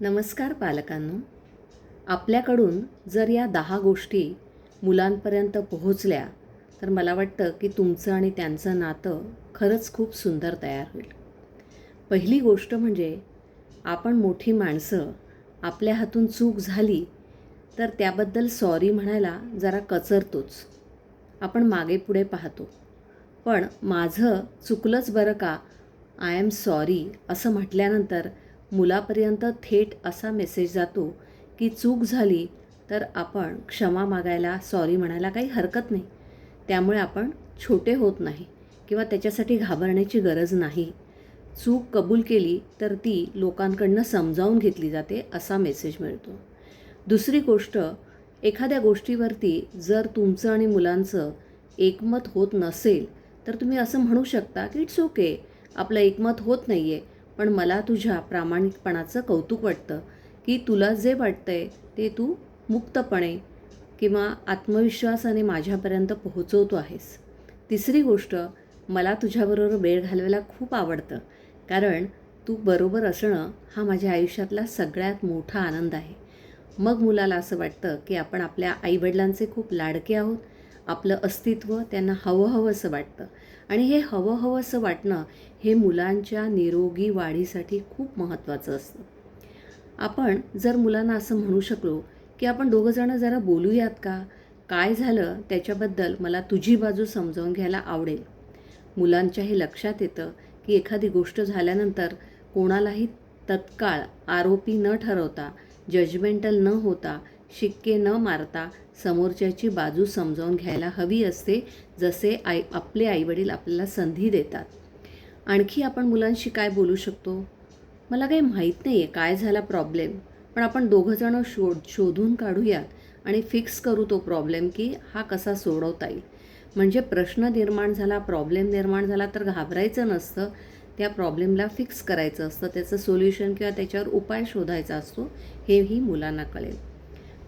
नमस्कार पालकांनो. आपल्याकडून जर या दहा गोष्टी मुलांपर्यंत पोहोचल्या तर मला वाटतं की तुमचं आणि त्यांचं नातं खरंच खूप सुंदर तयार होईल. पहिली गोष्ट म्हणजे आपण मोठी माणसं आपल्या हातून चूक झाली तर त्याबद्दल सॉरी म्हणायला जरा कचरतोच. आपण मागे पुढे पाहतो. पण माझं चुकलंच बरं का? आय एम सॉरी असं म्हटल्यानंतर मुलापर्यंत थेट असा मेसेज जातो की चूक झाली तर आपण क्षमा मागायला सॉरी म्हणायला काही हरकत नाही. त्यामुळे आपण छोटे होत नाही किंवा त्याच्यासाठी घाबरण्याची गरज नाही. चूक कबूल केली तर ती लोकांकडनं समजावून घेतली जाते असा मेसेज मिळतो. दुसरी गोष्ट एखाद्या गोष्टीवरती जर तुमचं आणि मुलांचं एकमत होत नसेल तर तुम्ही असं म्हणू शकता की इट्स ओके आपलं एकमत होत नाही आहे पण मला तुझ्या प्रामाणिकपणाचं कौतुक वाटतं की तुला जे वाटतंय ते तू मुक्तपणे किंवा आत्मविश्वासाने माझ्यापर्यंत पोहोचवतो आहेस. तिसरी गोष्ट मला तुझ्याबरोबर वेळ घालवायला खूप आवडतं कारण तू बरोबर असणं हा माझ्या आयुष्यातला सगळ्यात मोठा आनंद आहे. मग मुलाला असं वाटतं की आपण आपल्या आईवडिलांचे खूप लाडके आहोत आपलं अस्तित्व त्यांना हवं हवंसं वाटतं. आणि हे हवं हवंसं वाटणं हे मुलांच्या निरोगी वाढीसाठी खूप महत्त्वाचं असतं. आपण जर मुलांना असं म्हणू शकलो की आपण दोघंजणं जरा बोलूयात का? काय झालं? त्याच्याबद्दल मला तुझी बाजू समजावून घ्यायला आवडेल. मुलांच्या हे लक्षात येतं की एखादी गोष्ट झाल्यानंतर कोणालाही तत्काळ आरोपी न ठरवता जजमेंटल न होता शिक्के न मारता समोरच्याची बाजू समजावून घ्यायला हवी असते जसे आई आपले आईवडील आपल्याला संधी देतात. आणखी आपण मुलांशी काय बोलू शकतो? मला काही माहीत नाही आहे काय झाला प्रॉब्लेम पण आपण दोघंजणं शोध शोधून काढूयात आणि फिक्स करू तो प्रॉब्लेम की हा कसा सोडवता येईल. म्हणजे प्रश्न निर्माण झाला प्रॉब्लेम निर्माण झाला तर घाबरायचं नसतं. त्या प्रॉब्लेमला फिक्स करायचं असतं. त्याचं सोल्युशन किंवा त्याच्यावर उपाय शोधायचा असतो हेही मुलांना कळेल.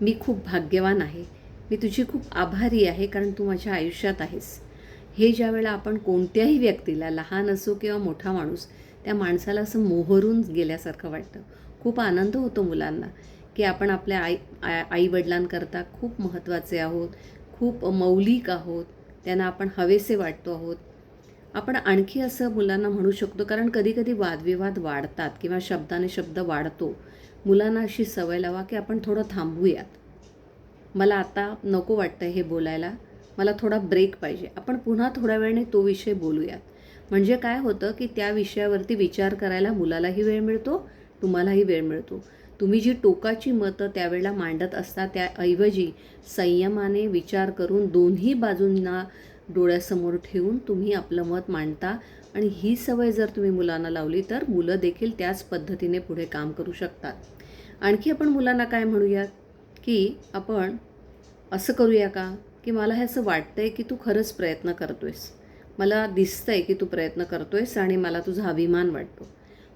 मी खूप भाग्यवान आहे. मी तुझी खूप आभारी आहे कारण तू माझ्या आयुष्यात आहेस. हे ज्या वेळेला आपण कोणत्याही व्यक्तीला लहान असो किंवा मोठा माणूस त्या माणसाला असं मोहरून गेल्यासारखं वाटतं. खूप आनंद होतो मुलांना की आपण आपल्या आई आईवडिलांकरता खूप महत्त्वाचे आहोत खूप मौलिक आहोत त्यांना आपण हवेसे वाटतो आहोत. आपण आणखी असं मुलांना म्हणू शकतो कारण कधीकधी वादविवाद वाढतात किंवा शब्दाने शब्द वाढतो. मुलांना अशी सवय लावा की आपण थोडं थांबूयात. मला आता नको वाटतं हे बोलायला. मला थोडा ब्रेक पाहिजे. आपण पुन्हा थोड्या वेळाने तो विषय बोलूयात. म्हणजे काय होतं की त्या विषयावरती विचार करायला मुलालाही वेळ मिळतो तुम्हालाही वेळ मिळतो. तुम्ही जी टोकाची मतं त्यावेळेला मांडत असता त्याऐवजी संयमाने विचार करून दोन्ही बाजूंना डोळ्यासमोर ठेवून तुम्ही आपलं मत मांडता आणि ही सवय जर तुम्ही मुलांना लावली तर मुलं देखील त्याच पद्धतीने पुढे काम करू शकतात. आणखी आपण मुलांना काय म्हणूयात? की आपण असं करूया का? की मला हे असं वाटतं आहे की तू खरंच प्रयत्न करतो आहेस मला दिसतं आहे की तू प्रयत्न करतो आहेस आणि मला तुझा अभिमान वाटतो.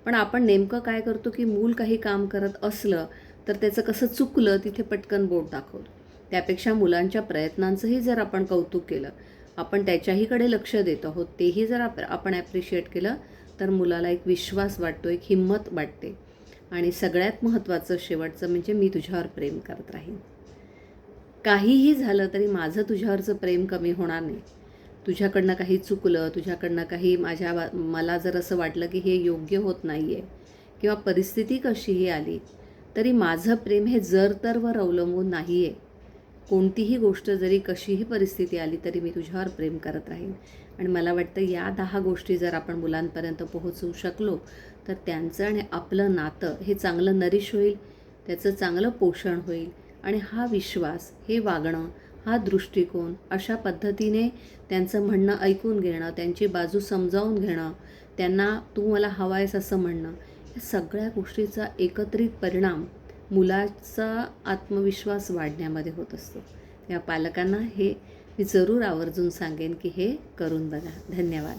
पण आपण नेमकं काय करतो की मूल काही काम करत असलं तर त्याचं कसं चुकलं तिथे पटकन बोट दाखवतो. त्यापेक्षा मुलांच्या प्रयत्नांचंही जर आपण कौतुक केलं आपण त्याच्याहीकडे लक्ष देत आहोत तेही जर आप आपण ॲप्रिशिएट केलं तर मुलाला एक विश्वास वाटतो एक हिंमत वाटते. आणि सगळ्यात महत्त्वाचं शेवटचं म्हणजे मी तुझ्यावर प्रेम करत राहीन. काहीही झालं तरी माझं तुझ्यावरचं प्रेम कमी होणार नाही. तुझ्याकडनं काही चुकलं तुझ्याकडनं काही माझ्या मला जर असं वाटलं की हे योग्य होत नाही आहे किंवा परिस्थिती कशीही आली तरी माझं प्रेम हे जर तरवर अवलंबून नाही आहे कोणतीही गोष्ट जरी कशीही परिस्थिती आली तरी मी तुझ्यावर प्रेम करत राहीन. आणि मला वाटतं या दहा गोष्टी जर आपण मुलांपर्यंत पोहोचवू शकलो तर त्यांचं आणि आपलं नातं हे चांगलं नरिश होईल त्याचं चांगलं पोषण होईल आणि हा विश्वास हे वागणं हा दृष्टिकोन अशा पद्धतीने त्यांचं म्हणणं ऐकून घेणं त्यांची बाजू समजावून घेणं त्यांना तू मला हवा आहेस असं म्हणणं या सगळ्या गोष्टीचा एकत्रित परिणाम मुलाचा आत्मविश्वास वाढण्यामध्ये होत असतो. या पालकांना हे मी जरूर आवर्जून सांगेन की हे करून बघा. धन्यवाद.